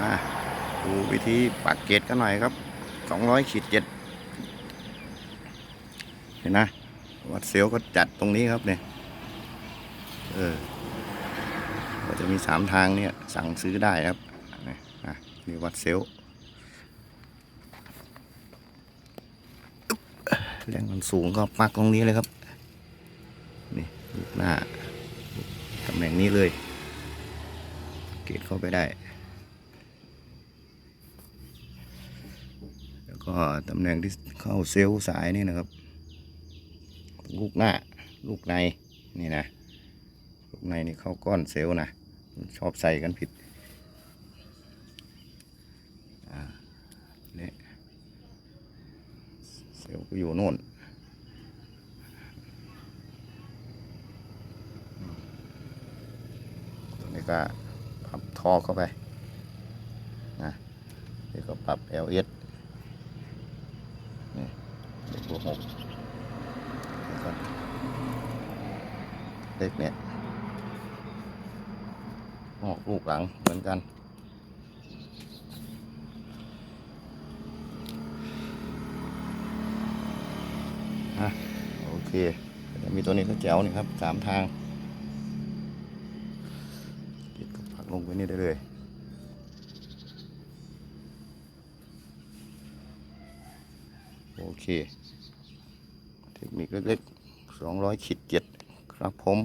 มาดูวิธีปักเกตกันหน่อยครับสองร้อยขีดเจ็ดเห็นนะวัดเซลลก็จัดตรงนี้ครับเนี่ยเออก็จะมีสามทางเนี่ยสั่งซื้อได้ครับนี่นะนี่วัดเซลลแรงมันสูงก็ปักตรงนี้เลยครับ นี่ลูกหน้าตำแหน่งนี้เลย เกตเข้าไปได้ แล้ว ก็ตำแหน่งที่เข้าเซลล์สายนี่นะครับ ลูกหน้า ลูกในนี่นะ ลูกในนี่เข้าก้อนเซลล์นะ ชอบใส่กันผิดนี่เซลล์ก็อยู่โน่นตัวนี้ก็ปรับทอเข้าไปนะนี่ก็ปรับ LS เล็กบวหกแล้วก็เล็กเนี่ยออกลูกหลังเหมือนกันอะโอเคมีตัวนี้ก็แจ๋วนี่ครับสามทางกิดก็พักลงไปนี่ได้เลย โอเค เทคนิคเล็กๆ200ขีดเจ็ดครับผม